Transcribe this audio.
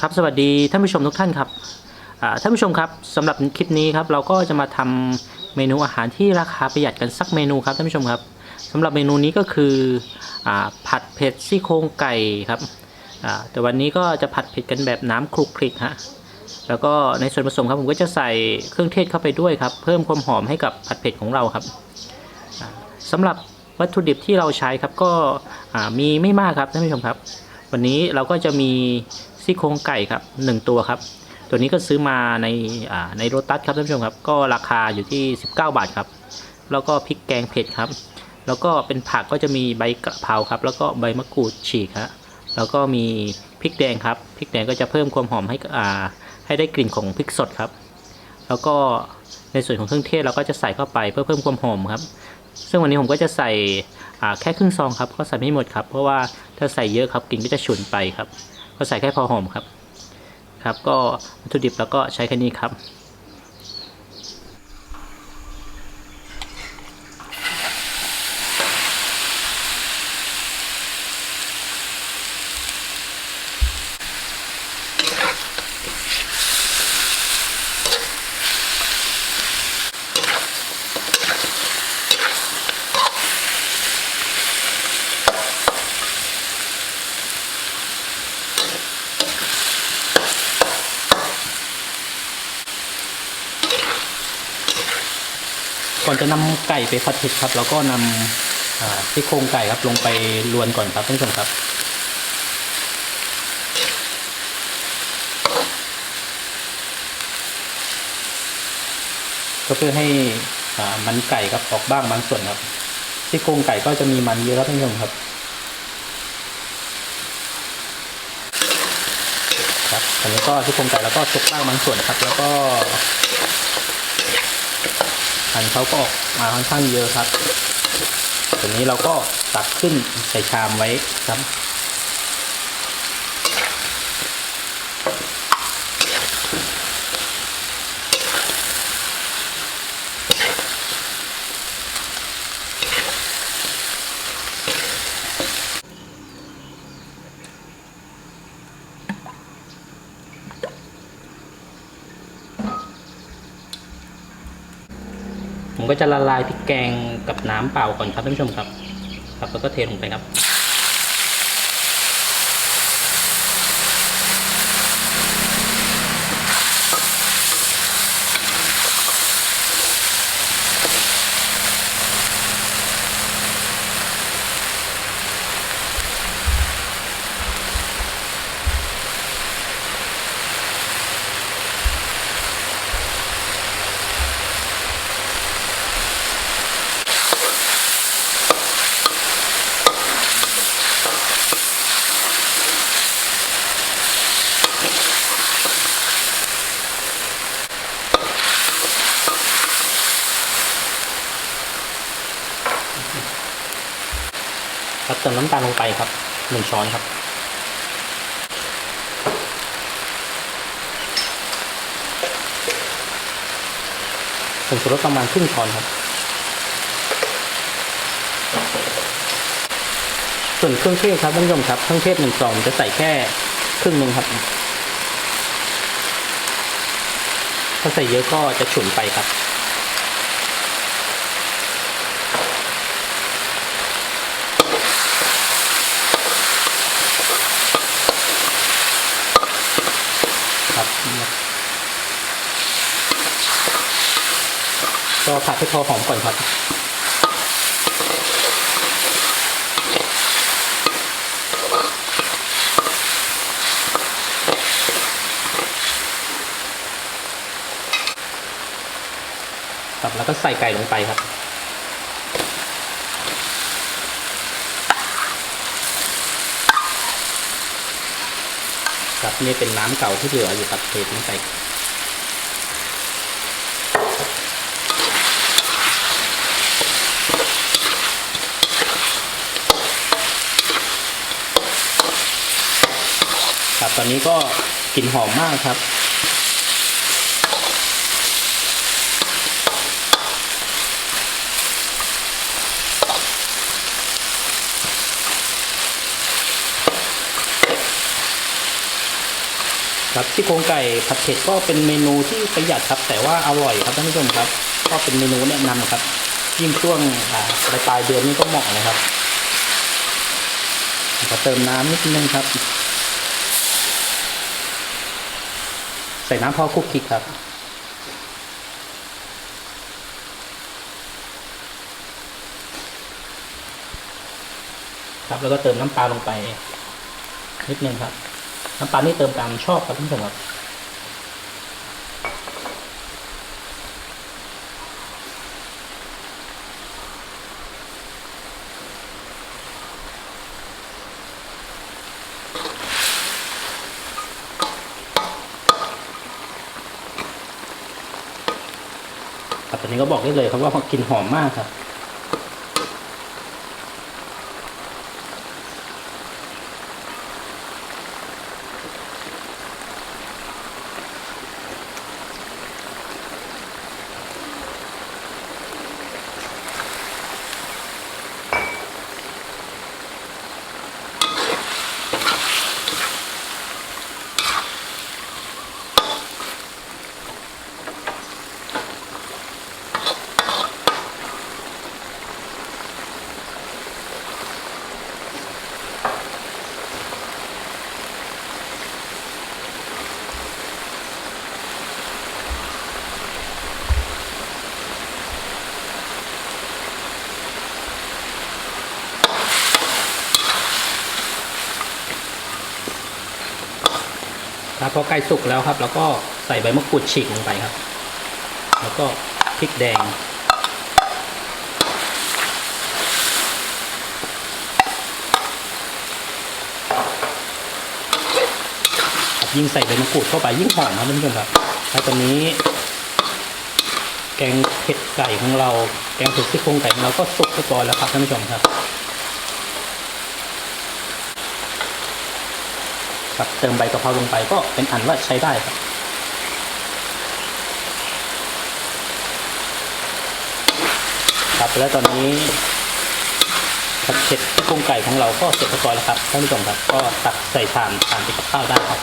ครับสวัสดีท่านผู้ชมทุกท่านครับท่านผู้ชมครับสำหรับคลิปนี้ครับเราก็จะมาทำเมนูอาหารที่ราคาประหยัดกันสักเมนูครับท่านผู้ชมครับสำหรับเมนูนี้ก็คืออผัดเผ็ดซี่โครงไก่ครับแต่วันนี้ก็จะผัดเผ็ดกันแบบน้ำคลุกคลิกฮะแล้วก็ในส่วนผสมครับผมก็จะใส่เครื่องเทศเข้าไปด้วยครับ เพิ่มความหอมให้กับผัดเผ็ดของเราครับอ่าสำหรับวัตถุดิบที่เราใช้ครับก็มีไม่มากครับท่านผู้ชมครับ วันนี้เราก็จะมี ซี่โครงไก่ครับหนึ่งตัวครับ ตัวนี้ก็ซื้อมาในในโรตัสครับท่านผู้ชมครับ ก็ราคาอยู่ที่ 19 บาทครับ แล้วก็พริกแกงเผ็ดครับ แล้วก็เป็นผักก็จะมีใบกระเพราครับ แล้วก็ใบมะกรูดฉีกฮะแล้วก็มีพริกแดงครับพริกแดงก็จะเพิ่มความหอมให้อ่าให้ได้กลิ่นของพริกสดครับ แล้วก็ในส่วนของเครื่องเทศเราก็จะใส่เข้าไปเพื่อเพิ่มความหอมครับ ซึ่งวันนี้ผมก็จะใส่อ่าแค่ครึ่งซองครับ ก็ใส่ไม่หมดครับ เพราะว่าถ้าใส่เยอะครับกลิ่นก็จะฉุนไปครับ ก็ใส่แค่พอหอมครับ ครับก็วัตถุดิบแล้วก็ใช้แค่นี้ครับ ก่อนจะนำไก่ไปผัดเผ็ดครับ แล้วก็นำอ่าที่โครงไก่ครับลงไปลวนก่อนครับท่านผู้ชมครับก็เพื่อให้มันไก่ครับออกบ้างบางส่วนครับที่โครงไก่ก็จะมีมันเยอะครับท่านผู้ชมครับครับอันนี้ก็ที่โครงไก่แล้วก็ซุกบ้างบางส่วนครับ แล้วก็ พันธุ์เขาก็ออกมาค่อนข้างเยอะครับตัวนี้เราก็ตักขึ้นใส่ชามไว้ครับ ผมก็จะละลายพริกแกงกับน้ำเปล่าก่อนครับท่านผู้ชมครับ ครับแล้วก็เทลงไปครับ ครับเติมน้ำตาลลงไปครับหนึ่งช้อนครับ ผงชูรสประมาณครึ่งช้อนครับ ส่วนเครื่องเทศครับท่านผู้ชมครับ เครื่องเทศหนึ่งซองจะใส่แค่ครึ่งหนึ่งครับ ถ้าใส่เยอะก็จะฉุนไปครับก็ ผัดให้พอหอมก่อนครับครับแล้วก็ใส่ไก่ลงไปครับ ครับนี่เป็นน้ำเก่าที่เหลืออยู่ครับเททิ้งไป ตอนนี้ก็กลิ่นหอมมากครับ ครับที่โครงไก่ผัดเผ็ดก็เป็นเมนูที่ประหยัดครับ แต่ว่าอร่อยครับท่านผู้ชมครับ ก็เป็นเมนูแนะนำครับยิ่งช่วงปลายปลายเดือนนี้ก็เหมาะเลยครับก็เติมน้ำนิดนึงครับ ใส่น้ำพอคุกคิกครับ ครับแล้วก็เติมน้ำปลาลงไปนิดนึงครับ น้ำปลานี่เติมตามชอบครับท่านผู้ชมครับ ครับตอนนี้ก็บอกได้เลยครับว่ากินหอมมากครับ ครับพอใกล้สุกแล้วครับ แล้วก็ใส่ใบมะกรูดฉีกลงไปครับ แล้วก็พริกแดง ยิ่งใส่ใบมะกรูดเข้าไปยิ่งหอมครับท่านผู้ชมครับแล้วตอนนี้ แกงเผ็ดไก่ของเรา แกงเผ็ดซี่โครงไก่ของเราก็สุกเรียบร้อยแล้วครับท่านผู้ชมครับ ครับเติมใบกะเพราลงไปก็เป็นอันว่าใช้ได้ครับ ครับแล้วตอนนี้ผัดเผ็ดกุ้งไก่ของเราก็เสร็จเรียบร้อยแล้วครับท่านผู้ชมครับ ก็ตักใส่ชามทานไปกับข้าวได้ครับ